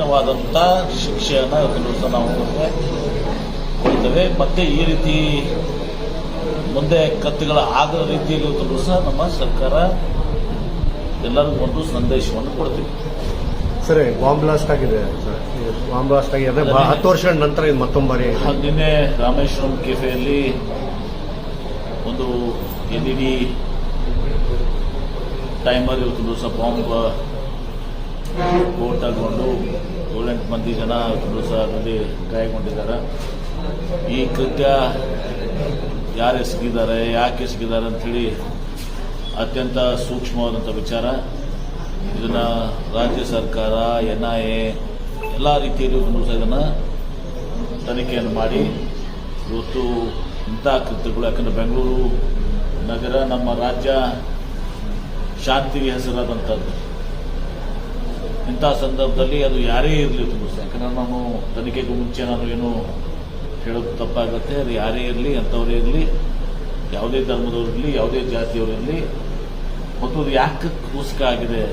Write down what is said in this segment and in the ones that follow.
ಕಠಿಣವಾದಂಥ ಶಿಕ್ಷೆಯನ್ನು ಇವತ್ತು ದಿವಸ ನಾವು ಕೊಡ್ತೇವೆ ಮತ್ತೆ ಈ ರೀತಿ ಮುಂದೆ ಕತ್ತುಗಳ ಆಗದ ರೀತಿಯಲ್ಲಿ ಇವತ್ತು ಸಹ ನಮ್ಮ ಸರ್ಕಾರ ಎಲ್ಲರಿಗೂ ಒಂದು ಸಂದೇಶವನ್ನು ಕೊಡ್ತೀವಿ. ಸರಿ ಬಾಂಬ್ ಬ್ಲಾಸ್ಟ್ ಆಗಿದೆ. ಬಾಂಬ್ ಬ್ಲಾಸ್ಟ್ ಆಗಿ ಅದೇ ಬಾ- ಹತ್ತು ವರ್ಷಗಳ ನಂತರ ಇದು ಮತ್ತೊಂದು ಬಾರಿ ನಿನ್ನೆ ರಾಮೇಶ್ವರಂ ಕೆಫೆಯಲ್ಲಿ ಒಂದು ಎಲ್ ಇ ಡಿ ಟೈಮರ್ ಇವತ್ತು ದಿವಸ ಬಾಂಬ್ ಬೋಟ್ ತಗೊಂಡು ಏಳೆಂಟು ಮಂದಿ ಜನ ಅದರಲ್ಲಿ ಗಾಯಗೊಂಡಿದ್ದಾರೆ ಈ ಕೃತ್ಯ ಯಾರು ಎಸಗಿದ್ದಾರೆ ಯಾಕೆ ಎಸಗಿದ್ದಾರೆ ಅಂಥೇಳಿ ಅತ್ಯಂತ ಸೂಕ್ಷ್ಮವಾದಂಥ ವಿಚಾರ. ಇದನ್ನು ರಾಜ್ಯ ಸರ್ಕಾರ, ಎನ್ ಐ ಎ ಎಲ್ಲ ರೀತಿಯಲ್ಲೂ ಸಹ ಇದನ್ನು ತನಿಖೆಯನ್ನು ಮಾಡಿ. ಇವತ್ತು ಇಂಥ ಕೃತ್ಯಗಳು, ಯಾಕಂದರೆ ಬೆಂಗಳೂರು ನಗರ ನಮ್ಮ ರಾಜ್ಯ ಶಾಂತಿಗೆ ಹೆಸರಾದಂಥದ್ದು ಇಂಥ ಸಂದರ್ಭದಲ್ಲಿ ಅದು ಯಾರೇ ಇರಲಿ ತುಂಬ ಯಾಕಂದ್ರೆ ನಾನು ತನಿಖೆಗೂ ಮುಂಚೆ ನಾನು ಏನು ಹೇಳೋದು ತಪ್ಪಾಗುತ್ತೆ, ಅದು ಯಾರೇ ಇರಲಿ, ಅಂಥವರೇ ಇರಲಿ, ಯಾವುದೇ ಧರ್ಮದವ್ರು ಇರಲಿ, ಯಾವುದೇ ಜಾತಿಯವರಿರಲಿ ಮತ್ತು ಅದು ಯಾಕೆ ಕೂಸ್ಕ ಆಗಿದೆ?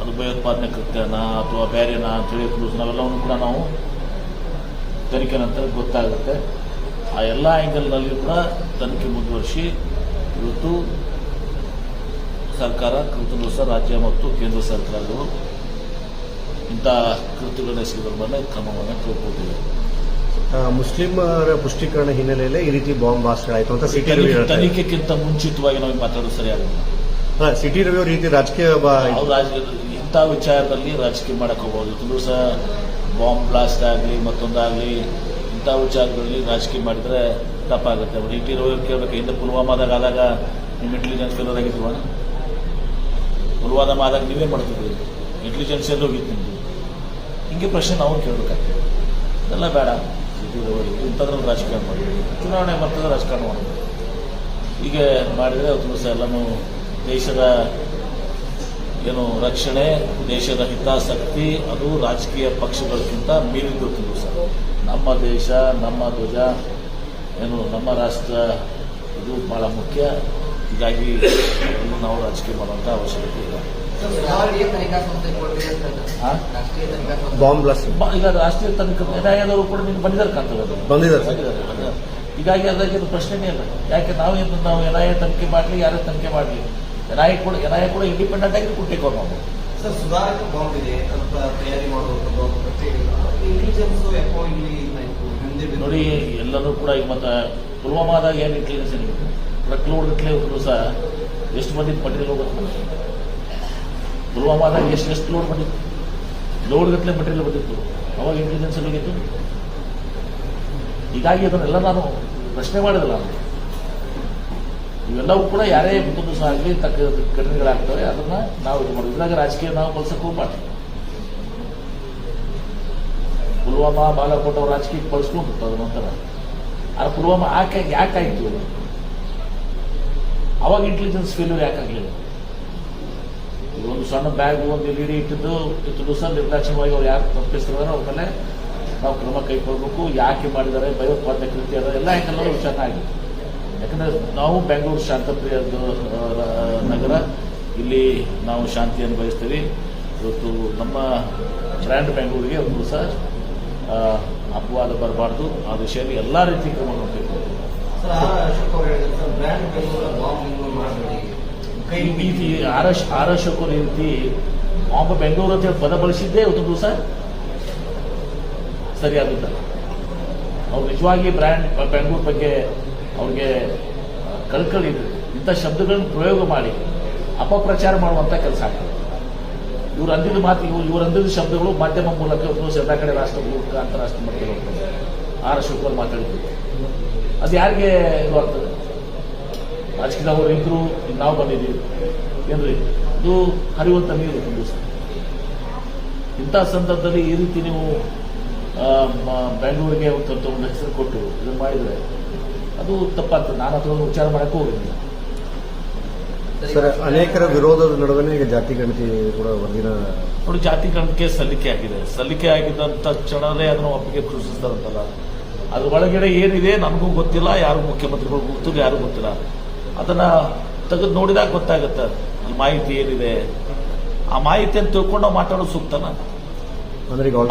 ಅದು ಭಯೋತ್ಪಾದನೆ ಕೃತ್ಯನ ಅಥವಾ ಬೇರೆನಾ ಅಂತೇಳಿ ಕ್ರೂಸ್ ನಾವೆಲ್ಲವನ್ನು ಕೂಡ ನಾವು ತನಿಖೆ ನಂತರ ಗೊತ್ತಾಗುತ್ತೆ. ಆ ಎಲ್ಲ ಆ್ಯಂಗಲ್ನಲ್ಲಿಯೂ ಕೂಡ ತನಿಖೆ ಮುಂದುವರಿಸಿ, ಇವತ್ತು ಸರ್ಕಾರ ಕೃತದೋಸ ರಾಜ್ಯ ಮತ್ತು ಕೇಂದ್ರ ಸರ್ಕಾರಗಳು ಇಂಥ ಕೃತ್ಯಗಳನ್ನು ಎಸಗಿದ್ರ ಮೇಲೆ ಕ್ರಮವನ್ನು ಕೈಗೊಳ್ತಿವೆ ಮುಸ್ಲಿಮರ ಪುಷ್ಟೀಕರಣ ಹಿನ್ನೆಲೆಯಲ್ಲಿ ಈ ರೀತಿ ಬಾಂಬ್ ಬ್ಲಾಸ್ಟ್ ಆಯಿತು ಅಂತ ಸಿಟಿ ರವಿ ತನಿಖೆಗಿಂತ ಮುಂಚಿತವಾಗಿ ನಾವು ಮಾತಾಡೋದು ಸರಿಯಾಗಲ್ಲ. ಆಗಲ್ಲ ಸಿಟಿ ರವಿ ಅವ್ರ ರೀತಿ ರಾಜಕೀಯ ಇಂಥ ವಿಚಾರದಲ್ಲಿ ರಾಜಕೀಯ ಮಾಡಕ್ ಹೋಗ್ಬೋದು ಇದು ಸಹ ಬಾಂಬ್ ಬ್ಲಾಸ್ಟ್ ಆಗಲಿ ಮತ್ತೊಂದಾಗಲಿ ಇಂಥ ವಿಚಾರಗಳಲ್ಲಿ ರಾಜಕೀಯ ಮಾಡಿದ್ರೆ ತಪ್ಪಾಗುತ್ತೆ. ಅವ್ರು ಇಟಿ ರವಿ ಕೇಳಬೇಕು ಹಿಂದೆ ಪುಲ್ವಾಮಾದಾಗ ಆದಾಗ ನಿಮ್ಮ ಇಂಟೆಲಿಜೆನ್ಸ್ ಫೇಲರ್ ಆಗಿದ್ವ ಪುಲ್ವಾಮ ಆದಾಗ ನೀವೇ ಮಾಡ್ತಿದ್ರಿ. ಇಂಟೆಲಿಜೆನ್ಸ್ ಎಲ್ಲ ಹೋಗಿತ್ತು ನಿಮ್ದು. ಹಿಂಗೆ ಪ್ರಶ್ನೆ ನಾವು ಕೇಳಬೇಕಾಗ್ತದೆ. ಇದೆಲ್ಲ ಬೇಡ. ಇಂಥದ್ರಲ್ಲಿ ರಾಜಕೀಯ ಮಾಡಿ ಚುನಾವಣೆ ಬರ್ತದೆ ರಾಜಕಾರಣ ಮಾಡಬೇಕು. ಹೀಗೆ ಮಾಡಿದರೆ ಅವತ್ತು ಸಹ ಎಲ್ಲನೂ ದೇಶದ ಏನು ರಕ್ಷಣೆ, ದೇಶದ ಹಿತಾಸಕ್ತಿ, ಅದು ರಾಜಕೀಯ ಪಕ್ಷಗಳಿಗಿಂತ ಮೀರಿದ್ದು ತುಂಬ ಸರ್ ನಮ್ಮ ದೇಶ, ನಮ್ಮ ಧ್ವಜ, ಏನು ನಮ್ಮ ರಾಷ್ಟ್ರ, ಇದು ಬಹಳ ಮುಖ್ಯ. ಹೀಗಾಗಿ ನಾವು ರಾಜಕೀಯ ಮಾಡುವಂಥ ಅವಶ್ಯಕತೆ ಇಲ್ಲ. Bomb blast. ಬ- ಈಗ ರಾಷ್ಟ್ರೀಯ ತನಿಖಾ ನ್ಯಾಯಾಲಯದವರು ಕೂಡ ನಿಮ್ಗೆ ಬಂದಿದ್ದಾರೆ ಕಾಣ್ತದೆ ಅದು. ಬಂದಿದ್ದಾರೆ. ಸರ್. ಬಂದಿದ್ದಾರೆ. ಹೀಗಾಗಿ ಅದಕ್ಕೆ ಇದು ಪ್ರಶ್ನೆನೇ ಇಲ್ಲ. ಯಾಕೆ ನಾವೇನು ನಾವು ಎನ್ ಐ ಎ ತನಿಖೆ ಮಾಡಲಿ ಯಾರೇ ತನಿಖೆ ಮಾಡಲಿ. ಎನ್ ಐ ಕೂಡ ಎನ್ ಐ ಕೂಡ ಇಂಡಿಪೆಂಡೆಂಟ್ ಆಗಿ ಕೊಟ್ಟಿಕೋ ನಾವು. ಸರ್ ಸುಧಾರಕ ಬಾಂಬ್ ಇದೆ ಅಂತ ತಯಾರಿ ಮಾಡುವಂಥದ್ದು ಇಂಟೆಲಿಜೆನ್ಸ್ ಯಾಕೋ ಇಲ್ಲಿ. ನೋಡಿ ಎಲ್ಲರೂ ಕೂಡ ಈಗ ಮತ್ತೆ ಪುಲ್ವಾಮಾದಾಗ ಏನು ಇಂಟೆಲಿಜೆನ್ಸ್ ಏನಿತ್ತು ಟ್ರಕ್ ಲೋಡ್ ಗಟ್ಟಲೆ ಹೋದ್ರು ಸಹ ಎಷ್ಟು ಮಂದಿ ಮಟೀರಿಯಲ್ ಹೋಗುತ್ತೆ ಪುಲ್ವಾಮಾದಾಗ ಎಷ್ಟು ಎಷ್ಟು ಲೋಡ್ ಬಂದಿತ್ತು? ಲೋಡ್ ಗಟ್ಟಲೆ ಮಟೀರಿಯಲ್ ಬಂದಿತ್ತು. ಅವಾಗ ಇಂಟೆಲಿಜೆನ್ಸ್ ಹೋಗಿತ್ತು ಹೀಗಾಗಿ ಅದನ್ನೆಲ್ಲ ನಾನು ಪ್ರಶ್ನೆ ಮಾಡಿದಲ್ಲ ಇವೆಲ್ಲವೂ ಕೂಡ ಯಾರೇ ಮತ್ತೊಂದು ಸಹ ಆಗಲಿ, ತಕ್ಕ ಘಟನೆಗಳಾಗ್ತವೆ, ಅದನ್ನ ನಾವು ಇದು ಮಾಡೋದು. ರಾಜಕೀಯ ನಾವು ಬಳಸಕ್ಕೆ ಹೋಗ್ಬಾರ್ದು ಪುಲ್ವಾಮಾ, ಬಾಲಾಕೋಟ್ ಅವ್ರು ರಾಜಕೀಯಕ್ಕೆ ಬಳಸ್ಕೊಂಡಿರ್ತಾರೆ ಅದ್ರ ನಂತರ. ಆ ಪುಲ್ವಾಮಾ ಯಾಕೆ, ಯಾಕಾಯ್ತು? ಅವಾಗ ಇಂಟೆಲಿಜೆನ್ಸ್ ಫೇಲ್ಯೂರ್ ಯಾಕಾಗಲಿಲ್ಲ ಒಂದು ಸಣ್ಣ ಬ್ಯಾಗ್ ಒಂದು ಇಡಿ ಇಟ್ಟಿದ್ದು ಇತ್ತು ದಿವಸ ನಿರ್ದಾಕ್ಷಿಣ್ಯವಾಗಿ ಅವ್ರು ಯಾರು ತಪ್ಪಿಸ್ತಾರೆ ಅವ್ರ ಮೇಲೆ ನಾವು ಕ್ರಮ ಕೈಗೊಳ್ಬೇಕು. ಯಾಕೆ ಮಾಡಿದ್ದಾರೆ, ಭಯೋತ್ಪಾದನೆ ಅದ, ಎಲ್ಲ ಹೆಂಗೆಲ್ಲರೂ ವಿಚಾರ ಆಗಿದೆ. ಯಾಕಂದ್ರೆ ನಾವು ಬೆಂಗಳೂರು ಶಾಂತಪ್ರಿಯ ನಗರ, ಇಲ್ಲಿ ನಾವು ಶಾಂತಿಯನ್ನು ಬಯಸ್ತೀವಿ. ಇವತ್ತು ನಮ್ಮ ಬ್ರ್ಯಾಂಡ್ ಬೆಂಗಳೂರಿಗೆ ಒಂದು ದಿವಸ ಅಪವಾದ ಬರಬಾರ್ದು. ಆ ವಿಷಯದಲ್ಲಿ ಎಲ್ಲ ರೀತಿ ಕ್ರಮಗಳನ್ನು ಕೈಗೊಳ್ಬೇಕು. ಕೈ ಈ ರೀತಿ ಆರ್ ಎಸ್ ಆರ್ ಅಶೋಕರು ಈ ರೀತಿ ಬಾಂಬ್ ಬೆಂಗಳೂರು ಅಂತ ಹೇಳಿ ಪದ ಬಳಸಿದ್ದೇ ಒಂದು ದಿವಸ? ಸರಿಯಾಗಿಲ್ಲ. ಅವ್ರು ನಿಜವಾಗಿ ಬ್ರ್ಯಾಂಡ್ ಬೆಂಗಳೂರು ಬಗ್ಗೆ ಅವ್ರಿಗೆ ಕಳ್ಕಳಿದ್ರು. ಇಂಥ ಶಬ್ದಗಳನ್ನು ಪ್ರಯೋಗ ಮಾಡಿ, ಅಪಪ್ರಚಾರ ಮಾಡುವಂಥ ಕೆಲಸ ಆಗ್ತದೆ. ಇವ್ರು ಅಂದಿದ ಮಾತು, ಇವ್ರು ಇವ್ರು ಅಂದಿದ ಶಬ್ದಗಳು ಮಾಧ್ಯಮ ಮೂಲಕ ಎಲ್ಲ ಕಡೆ ರಾಷ್ಟ್ರ ಮೂಲಕ ಅಂತಾರಾಷ್ಟ್ರ ಮಟ್ಟದಲ್ಲಿ ಆರ್ ಅಶೋಕ್ ಅದು ಯಾರಿಗೆ ಇದು ಆಗ್ತದೆ? ರಾಜಕೀಯದವರು ಇದ್ರು ನಾವು ಬಂದಿದ್ದೀವಿ ಏನ್ರಿ? ಇದು ಹರಿವಂತ ನೀರು ಒಂದು ಇಂಥ ಸಂದರ್ಭದಲ್ಲಿ ಈ ರೀತಿ ನೀವು ಬೆಂಗಳೂರಿಗೆ ಒಂದು ಒಂದು ಹೆಸರು ಕೊಟ್ಟು ಇದನ್ನು ಮಾಡಿದ್ರೆ ಅದು ತಪ್ಪಾಗ್ತದೆ. ನಾನು ಅದರ ವಿಚಾರ ಮಾಡಕ್ಕೆ ಹೋಗಿಲ್ಲ. ಸರ್ ಅನೇಕರ ವಿರೋಧದ ನಡುವೆ ಈಗ ಜಾತಿ ಗಣತಿ ಕೂಡ ಒಂದಿನ ನೋಡಿ ಜಾತಿ ಗಣತಿಗೆ ಸಲ್ಲಿಕೆ ಆಗಿದೆ. ಸಲ್ಲಿಕೆ ಆಗಿದ್ದಂತ ಕ್ಷಣವೇ ಅದನ್ನು ಒಪ್ಪಿಗೆ ಕೃಷಿಸ್ತಾರಂತಲ್ಲ ಅದ್ರ ಒಳಗಡೆ ಏನಿದೆ ನಮಗೂ ಗೊತ್ತಿಲ್ಲ. ಯಾರು ಮುಖ್ಯಮಂತ್ರಿಗಳು ಗೊತ್ತಿಲ್ಲ ಯಾರು ಗೊತ್ತಿಲ್ಲ. ಅದನ್ನ ತೆಗೆದು ನೋಡಿದಾಗ ಗೊತ್ತಾಗುತ್ತೆ ಈ ಮಾಹಿತಿ ಏನಿದೆ? ಆ ಮಾಹಿತಿಯನ್ನು ತಿಳ್ಕೊಂಡು ನಾವು ಮಾತಾಡೋದು ಸೂಕ್ತನ?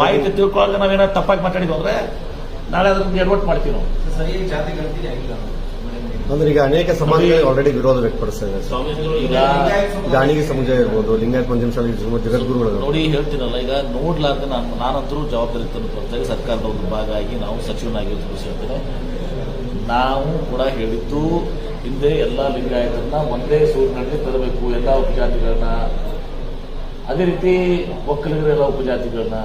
ಮಾಹಿತಿ ತಿಳ್ಕೊಳ್ಳೋದ್ರೆ ನಾವೇನಾದ್ರು ತಪ್ಪಾಗಿ ಮಾತಾಡಿದ್ವಿ ಅಂದ್ರೆ ನಾಳೆ ಅದನ್ನ ಎಡ್ವರ್ಟ್ ಮಾಡ್ತೀವಿ ನಾವು. ಅಂದ್ರೆ ಈಗ ಅನೇಕ ಸಮಾಜಗಳು ಆಲ್ರೆಡಿ ವಿರೋಧ ವ್ಯಕ್ತಪಡಿಸ್ತಾ ಇದ್ದಾರೆ. ಈಗ ಗಾಣಿಗೆ ಸಮುದಾಯ ಇರ್ಬೋದು ಲಿಂಗಾಯತ್ ಪಂಚಮಶಾಲಿ ಜಗದ್ಗುರುಗಳು ನೋಡಿ ಹೇಳ್ತೀನಲ್ಲ ಈಗ ನೋಡ್ಲಾರ್ದ ನಾನು ನಾನಂತರೂ ಜವಾಬ್ದಾರಿ ತಂದು ಬರ್ತಾರೆ ಸರ್ಕಾರದ ಒಂದು ಭಾಗ ಆಗಿ ನಾವು ಸಚಿವನಾಗಿರ್ತೀವಿ ಹೇಳ್ತೇನೆ. ನಾವು ಕೂಡ ಹೇಳಿದ್ದು ಹಿಂದೆ ಎಲ್ಲ ಲಿಂಗಾಯತರನ್ನ ಒಂದೇ ಸೂರಿನಲ್ಲಿ ತರಬೇಕು ಎಲ್ಲ ಉಪಜಾತಿಗಳನ್ನ. ಅದೇ ರೀತಿ ಒಕ್ಕಲಿಗರೆಲ್ಲ ಉಪಜಾತಿಗಳನ್ನ.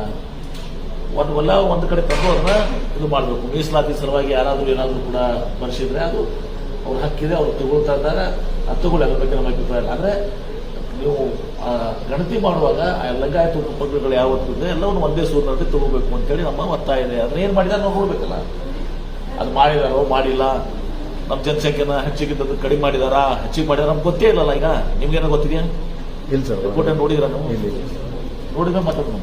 ಒಂದು ಎಲ್ಲ ಒಂದು ಕಡೆ ತಂದು ಅವ್ರನ್ನ ಇದು ಮಾಡಬೇಕು. ಮೀಸಲಾತಿ ಸಲುವಾಗಿ ಯಾರಾದರೂ ಏನಾದರೂ ಕೂಡ ಬರ್ಸಿದ್ರೆ ಅದು ಅವ್ರ ಹಕ್ಕಿದೆ, ಅವ್ರು ತಗೊಳ್ತಾ ಇದ್ದಾರೆ. ಅದು ತಗೊಳ್ಳಿ, ಅದ್ರ ಬಗ್ಗೆ ನಮ್ಮ ಅಭಿಪ್ರಾಯ ಇಲ್ಲ. ಆದರೆ ನೀವು ಗಣತಿ ಮಾಡುವಾಗ ಆ ಲಿಂಗಾಯತ ಉಪಪಂಗಡಗಳು ಯಾವತ್ತು ಇದೆ ಎಲ್ಲವನ್ನು ಒಂದೇ ಸೂರಿನಲ್ಲಿ ತಗೋಬೇಕು ಅಂತೇಳಿ ನಮ್ಮ ಒತ್ತಾಯ ಇದೆ. ಅದನ್ನ ಏನು ಮಾಡಿದಾರೆ ನಾವು ನೋಡ್ಬೇಕಲ್ಲ. ಅದು ಮಾಡಿದಾರೋ, ಮಾಡಿಲ್ಲ ನಮ್ಮ ಜನಸಂಖ್ಯೆನ ಹೆಚ್ಚಿಗಿದ್ದದ್ದು ಕಡಿಮೆ ಮಾಡಿದಾರಾ? ಹೆಚ್ಚಿಗೆ ಮಾಡಿದಾರ ನಮ್ಗೆ ಗೊತ್ತೇ ಇಲ್ಲಲ್ಲ ಈಗ. ನಿಮ್ಗೇನೋ ಗೊತ್ತಿದೆಯಾ? ಇಲ್ಲ ಸರ್. ರಿಪೋರ್ಟ್ ನೋಡಿದ್ರ ನಾವು. ನೋಡಿದ್ರೆ ಮಾತಾಡೋಣ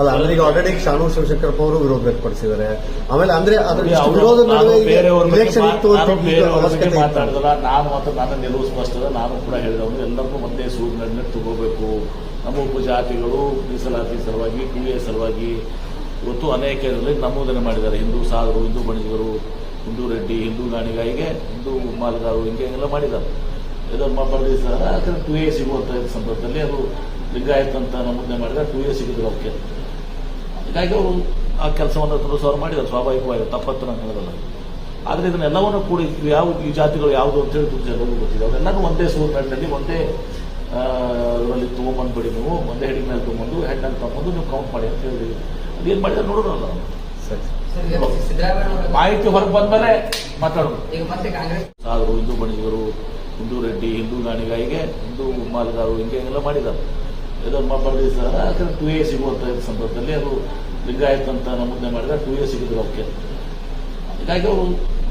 ಅಲ್ಲ ಅಂದ್ರೆ ಈಗ ಆಲ್ರೆಡಿ ಶಾನು ಶಿವಶಂಕರಪ್ಪ ಅವರು ವಿರೋಧ ವ್ಯಕ್ತಪಡಿಸಿದ್ದಾರೆ. ಆಮೇಲೆ ಅಂದ್ರೆ ಅದ್ರ ವಿರೋಧ ನಾನು ನಡುವೆ ನಾನು. ಮಾತಾಡಿದ್ರ ನಾನು ಮಾತ್ರ ನನ್ನ ನಿಲುವು ಸ್ಪಷ್ಟ. ನಾನು ಕೂಡ ಹೇಳಿದವನು ಎಲ್ಲರಿಗೂ ಮತ್ತೆ ಸೂರ್ಯನ ತಗೋಬೇಕು. ನಮ್ಮ ಉಪಜಾತಿಗಳು ಮೀಸಲಾತಿ ಸಲುವಾಗಿ ಕ್ರಿಯೆ ಸಲುವಾಗಿ ಇವತ್ತು ಅನೇಕ ನಮೂದನೆ ಮಾಡಿದ್ದಾರೆ ಹಿಂದೂ ಸಾಧರು ಹಿಂದೂ ಬಣಿಗರು ಹಿಂದೂ ರೆಡ್ಡಿ, ಹಿಂದೂ ಗಾಣಿಗಾಯಿಗೆ ಹಿಂದೂ ಮಾಲ್ಗಾರು ಹಿಂಗೆ ಎಲ್ಲ ಮಾಡಿದ್ದಾರೆ. ಇದನ್ನು ಬರೆದಿದ್ದಾರೆ ಟು ಎ ಸಿಗುವಂತ ಸಂದರ್ಭದಲ್ಲಿ ಅದು ಲಿಂಗಾಯತ್ ಅಂತ ನಮೂದನೆ ಮಾಡಿದ್ರೆ ಟು ಎ ಸಿಗಿದ್ರು ಅವಕ್ಕೆ ಹೀಗಾಗಿ ಅವರು ಆ ಕೆಲಸವನ್ನು ತುಂಬ ಸಾವಿರ ಮಾಡಿದ್ದಾರೆ, ಸ್ವಾಭಾವಿಕವಾಗಿ ತಪ್ಪತ್ತು ನಾನು ಹೇಳೋದಲ್ಲ. ಆದರೆ ಇದನ್ನೆಲ್ಲವನ್ನು ಕೂಡಿ ಯಾವ ಈ ಜಾತಿಗಳು ಯಾವುದು ಅಂತೇಳಿ ತುಂಬ ಜನರಿಗೂ ಗೊತ್ತಿದೆ. ಅವರೆಲ್ಲರೂ ಒಂದೇ ಸೂರಿನಲ್ಲಿ ಒಂದೇ ಅದರಲ್ಲಿ ತೊಗೊಂಬಂದ್ಬಿಡಿ ನೀವು, ಒಂದೇ ಹೆಡ್ ಮೇಲೆ ತೊಗೊಂಡು ಹೆಣ್ಣಲ್ಲಿ ತಗೊಂಡು ನೀವು ಕೌಂಟ್ ಮಾಡಿ ಅಂತ ಹೇಳಿ ಏನು ಮಾಡಿದ್ರೆ ನೋಡೋಣ ಸರಿ. ಮಾಹಿತಿ ಹೊರಗೆ ಬಂದ್ಮೇಲೆ ಮಾತಾಡೋದು ಈಗ ಮತ್ತೆ ಕಾಂಗ್ರೆಸ್ ಸಾಧರು ಹಿಂದೂ ಬಣಿಗರು ಹಿಂದೂ ರೆಡ್ಡಿ ಹಿಂದೂ ಗಾಣಿಗಾಯಿಗೆ ಹಿಂದೂ ಮಾಲ್ಗಾರು ಹಿಂಗೆ ಎಲ್ಲ ಮಾಡಿದ್ದಾರೆ. ಇದನ್ನು ಬರೆದಿದ್ದಾರೆ ಟು ಎ ಸಿಗುವಂತ ಸಂದರ್ಭದಲ್ಲಿ ಅದು ಲಿಂಗಾಯತ್ ಅಂತ ನಮೂದನೆ ಮಾಡಿದ್ರೆ ಟು ಎ ಸಿಗಿದ್ರು ಅವಕ್ಕೆ ಹೀಗಾಗಿ ಅವರು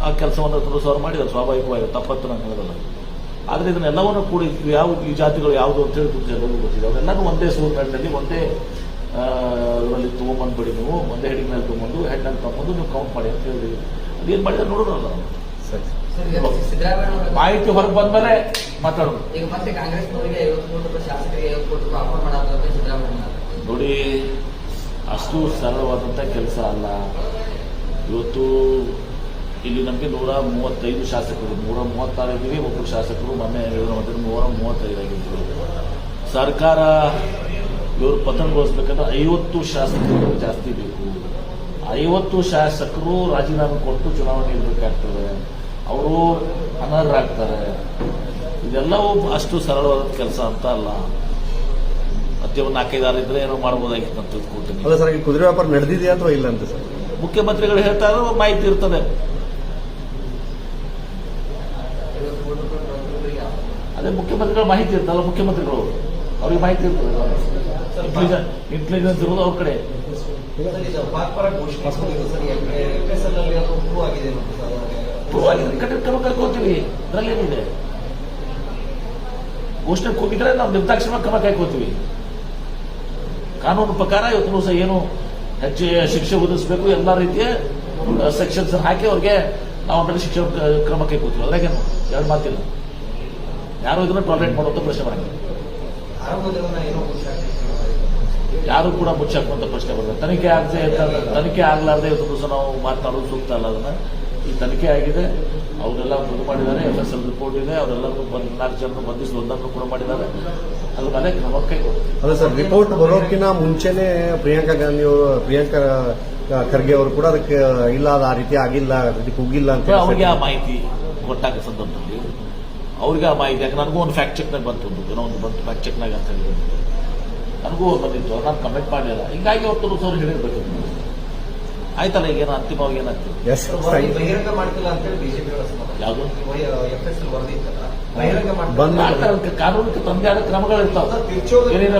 ಆ ಕೆಲಸವನ್ನು ತುಂಬ ಸಾವಿರ ಮಾಡಿದ್ದಾರೆ ಸ್ವಾಭಾವಿಕವಾಗಿ ತಪ್ಪತ್ತು ನಾನು ಹೇಳೋದಲ್ಲ. ಆದ್ರೆ ಇದನ್ನೆಲ್ಲವನ್ನು ಕೂಡಿ ಯಾವ ಈ ಜಾತಿಗಳು ಯಾವುದು ಅಂತ ಹೇಳಿ ಜನರಿಗೂ ಗೊತ್ತಿದೆ. ಅವರೆಲ್ಲರೂ ಒಂದೇ ಸೂರಿನಲ್ಲಿ ಒಂದೇ ಆ, ಇದರಲ್ಲಿ ತೊಗೊಂಬಂದ್ಬಿಡಿ ನೀವು ಒಂದೇ ಹೆಡ್ ಮೇಲೆ ತೊಗೊಂಡು ಹೆಣ್ಣಲ್ಲಿ ತಗೊಂಡು ನೀವು ಕೌಂಟ್ ಮಾಡಿ ಅಂತ ಹೇಳಿ ಅದೇನು ಮಾಡಿದ್ರೆ ನೋಡೋಣ ನಾವು. ಸರಿ. ಮಾಹಿತಿ ಹೊರಗೆ ಬಂದ್ಮೇಲೆ ಮಾತಾಡೋದು ಈಗ ಮತ್ತೆ ಸಿದ್ದರಾಮಯ್ಯ ನೋಡಿ ಅಷ್ಟು ಸರಳವಾದಂಥ ಕೆಲಸ ಅಲ್ಲ. ಇವತ್ತು ಇಲ್ಲಿ ನಮಗೆ ನೂರ ಮೂವತ್ತೈದು ಶಾಸಕರು ನೂರ ಮೂವತ್ತಾರು ಇದ್ದೀವಿ ಒಬ್ಬರು ಶಾಸಕರು ಮೊನ್ನೆ ಹೇಳಿದ್ರು ಮತ್ತೆ ನೂರ ಮೂವತ್ತೈದು ಆಗಿದ್ರು ಸರ್ಕಾರ ಇವರು ಪತನಗೊಳಿಸ್ಬೇಕಂದ್ರೆ ಐವತ್ತು ಶಾಸಕರು ಜಾಸ್ತಿ ಬೇಕು. ಐವತ್ತು ಶಾಸಕರು ರಾಜೀನಾಮೆ ಕೊಟ್ಟು ಚುನಾವಣೆ ಇರಬೇಕಾಗ್ತದೆ. ಅವರು ಅನರ್ಹರಾಗ್ತಾರೆ. ಇದೆಲ್ಲವೂ ಅಷ್ಟು ಸರಳವಾದ ಕೆಲಸ ಅಂತ ಅಲ್ಲ. ಮತ್ತೆ ಒಂದು ನಾಲ್ಕೈದಾರು ಇದ್ರೆ ಏನೋ ಮಾಡ್ಬೋದಾಗಿತ್ತು ಅಂತ ತಿಳ್ಕೊಳ್ತೀನಿ ಅಲ್ಲ ಸರ್ ಕುದುರೆ ವ್ಯಾಪಾರ ನಡೆದಿದೆಯಾ ಅಥವಾ ಇಲ್ಲ ಅಂತ ಸರ್? ಮುಖ್ಯಮಂತ್ರಿಗಳು ಹೇಳ್ತಾ ಇರೋ ಮಾಹಿತಿ ಇರ್ತದೆ. ಅದೇ ಮುಖ್ಯಮಂತ್ರಿಗಳ ಮಾಹಿತಿ ಇರ್ತಲ್ಲ ಮುಖ್ಯಮಂತ್ರಿಗಳು ಅವ್ರಿಗೆ ಮಾಹಿತಿ ಇರ್ತದೆ. ಇಂಟೆಲಿಜೆನ್ಸ್ ಇರೋದು ಅವ್ರ ಕಡೆ. ಕ್ರಮ ಘೋಷಣೆ ಕೂಗಿದ್ರೆ ನಾವು ನಿರ್ದಾಕ್ಷಿಣ್ಯ ಕ್ರಮ ಕೈಕೋತೀವಿ ಕಾನೂನು ಪ್ರಕಾರ ಇವತ್ತು ಸಹ ಏನು ಹೆಚ್ಚು ಶಿಕ್ಷೆ ಒದಗಿಸಬೇಕು ಎಲ್ಲ ರೀತಿಯ ಸೆಕ್ಷನ್ಸ್ ಹಾಕಿ ಅವ್ರಿಗೆ ನಾವು ಆಮೇಲೆ ಮೇಲೆ ಶಿಕ್ಷೆ ಕ್ರಮ ಕೈಕೋತೀವಿ ಅದ್ರಾಗೇನು? ಎರಡು ಮಾತಿಲ್ಲ. ಯಾರು ಇದನ್ನ ಟಾಲರೇಟ್ ಮಾಡುವಂತ ಪ್ರಶ್ನೆ ಮಾಡಂಗಿಲ್ಲ ಆರಂಭದಿಂದ ಏನೋ ಖುಷಿ ಆಗ್ತಿದೆ ಯಾರು ಕೂಡ ಮುಚ್ಚಾಕುವಂತ ಪ್ರಶ್ನೆ ಬರ್ತದೆ ತನಿಖೆ ಆಗದೆ ತನಿಖೆ ಆಗ್ಲಾರ್ದೆ ಸಹ ನಾವು ಮಾತನಾಡೋದು ಸೂಕ್ತ ಅಲ್ಲ ಅದನ್ನ. ಈ ತನಿಖೆ ಆಗಿದೆ. ಅವರೆಲ್ಲ ಇದು ಮಾಡಿದ್ದಾರೆ ಎಫ್ ಎಸ್ ಎಲ್ ರಿಪೋರ್ಟ್ ಇದೆ ಅವರೆಲ್ಲರೂ ಬಂದು ನಾಲ್ಕು ಜನರು ಬಂಧಿಸಿ ಒಂದನ್ನು ಕೂಡ ಮಾಡಿದ್ದಾರೆ. ಅದ್ರ ಮೇಲೆ ಕ್ರಮ ಅಲ್ಲ ಸರ್ ರಿಪೋರ್ಟ್ ಬರೋಕಿನ ಮುಂಚೆನೆ ಪ್ರಿಯಾಂಕಾ ಗಾಂಧಿ ಅವರು ಪ್ರಿಯಾಂಕಾ ಖರ್ಗೆ ಅವರು ಕೂಡ ಅದಕ್ಕೆ ಇಲ್ಲ ಅದು ಆ ರೀತಿ ಆಗಿಲ್ಲ ಅದಕ್ಕೆ ಹೋಗಿಲ್ಲ ಅಂತ ಅವ್ರಿಗೆ ಆ ಮಾಹಿತಿ ಕೊಟ್ಟಾಗ ಸಂದರ್ಭದಲ್ಲಿ. ಅವ್ರಿಗೆ ಆ ಮಾಹಿತಿ ಯಾಕೆ ನನಗೂ ಒಂದು ಫ್ಯಾಕ್ಟ್ ಚೆಕ್ನಾಗ ಬಂತು ಒಂದು ಏನೋ ಒಂದು ಬಂತು ಫ್ಯಾಕ್ಟ್ ಚೆಕ್ನಾಗ ಅಂತ ಹೇಳಿ ನನಗೂ ಬಂದಿತ್ತು. ನಾನು ಕಮೆಂಟ್ ಮಾಡಲಿಲ್ಲ. ಹಿಂಗಾಗಿ ಅವತ್ತು ಅವ್ರು ಹೇಳಿರ್ಬೇಕು. ಆಯ್ತಲ್ಲ ಈಗ ಏನೋ ಅಂತಿಮವಾಗಿ ಏನಾಗ್ತದೆ? ಎಸ್ ವರದಿ ಬಹಿರಂಗ ಮಾಡ್ತಿಲ್ಲ ಅಂತ ಹೇಳಿ ಬಿಜೆಪಿ ಯಾವುದು? ಕಾನೂನಿಗೆ ತಂದೆ ಆದ ಕ್ರಮಗಳಿರ್ತಾವ. ಸರ್, ಪೊಲೀಸರು ಏನೇನ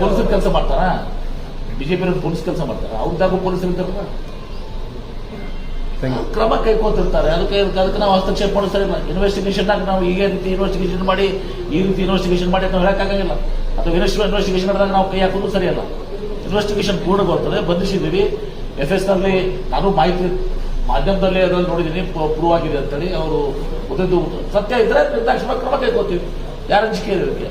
ಪೊಲೀಸರ ಕೆಲಸ ಮಾಡ್ತಾರ? ಬಿಜೆಪಿ ಪೊಲೀಸ್ ಕೆಲಸ ಮಾಡ್ತಾರ? ಅವ್ರದ್ದಾಗೂ ಪೊಲೀಸರು ಯು ಕ್ರಮ ಕೈಗೊಳ್ತಿರ್ತಾರೆ ಅದಕ್ಕೆ ಅದಕ್ಕೆ ನಾವು ಹಸ್ತಕ್ಷೇಪ ಮಾಡಿಸ್ತಾರೆ. ಸರಿ ಇಲ್ಲ ಇನ್ವೆಸ್ಟಿಗೇಷನ್ ನಾವು ಈಗೇ ರೀತಿ ಇನ್ವೆಸ್ಟಿಗೇಷನ್ ಮಾಡಿ ಈ ರೀತಿ ಇನ್ವೆಸ್ಟಿಗೇಷನ್ ಮಾಡಿ ಅಂತ ನಾವು ಹೇಳಕ್ಕಾಗಂಗಿಲ್ಲ ಅಥವಾ ಇನ್ವೆಸ್ಟಿಗೇಷನ್ ಮಾಡಿದಾಗ ನಾವು ಕೈ ಹಾಕೋದು ಸರಿಯಲ್ಲ. ಇನ್ವೆಸ್ಟಿಗೇಷನ್ ಪೂರ್ಣಗೊಳ್ತದೆ ಬಂಧಿಸಿದ್ದೀವಿ. ಎಫ್ ಎಸ್ನಲ್ಲಿ ನಾನು ಮಾಹಿತಿ ಮಾಧ್ಯಮದಲ್ಲಿ ಅದರಲ್ಲಿ ನೋಡಿದ್ದೀನಿ. ಪ್ರೂವ್ ಆಗಿದೆ ಅಂತೇಳಿ ಅವರು ಗೊತ್ತಿದ್ದು ಸತ್ಯ ಇದ್ರೆ ನಿರ್ದಾಕ್ಷಣ ಕ್ರಮ ಕೈಗೊಳ್ತೀವಿ. ಯಾರ ಅಂಜಿಕೆ ಇದಕ್ಕೆ.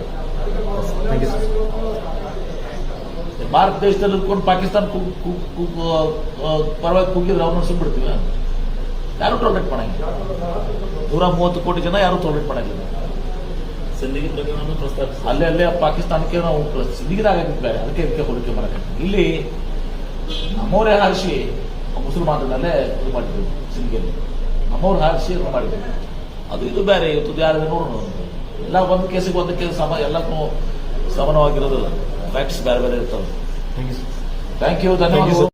ಭಾರತ ದೇಶದಲ್ಲಿ ಪಾಕಿಸ್ತಾನ ಪರವಾಗಿ ಕುಗ್ಗಿದ್ರೆ ಅವ್ರನ್ನ ಸುಮ್ಬಿಡ್ತೀವಿ ಯಾರು ಟಾರ್ಗೆಟ್ ಮಾಡಂಗಿಲ್ಲ? ನೂರ ಮೂವತ್ತು ಕೋಟಿ ಜನ ಯಾರು ಟಾರ್ಗೆಟ್ ಮಾಡಂಗಿಲ್ಲ. ಅಲ್ಲೇ ಅಲ್ಲೇ ಪಾಕಿಸ್ತಾನಕ್ಕೆ ನಾವು ಬೇರೆ. ಅದಕ್ಕೆ ಇದಕ್ಕೆ ಹೋಲಿಕೆ ಮಾಡಕ್ಕೆ ಇಲ್ಲಿ ನಮ್ಮವರೇ ಹಾರಿಸಿ ಮುಸಲ್ಮಾನರಲ್ಲೇ ಇದು ಮಾಡಿದ್ರು ಸಿಂಧಿಯಲ್ಲಿ. ನಮ್ಮವ್ರು ಹಾರಿಸಿ ಇದು ಮಾಡಿದ್ರು. ಅದು ಇದು ಬೇರೆ ಇವತ್ತು ಯಾರು ನೋಡೋಣ ಎಲ್ಲ ಒಂದು ಕೇಸಿಗೆ ಒಂದು ಕೇಸ್ ಸಮ ಎಲ್ಲಕ್ಕೂ ಸಮಾನವಾಗಿರೋದಿಲ್ಲ. ಫ್ಯಾಕ್ಟ್ಸ್ ಬೇರೆ ಬೇರೆ ಇರ್ತವೆ. ಥ್ಯಾಂಕ್ ಯು ಧನ್ಯವಾದಗಳು.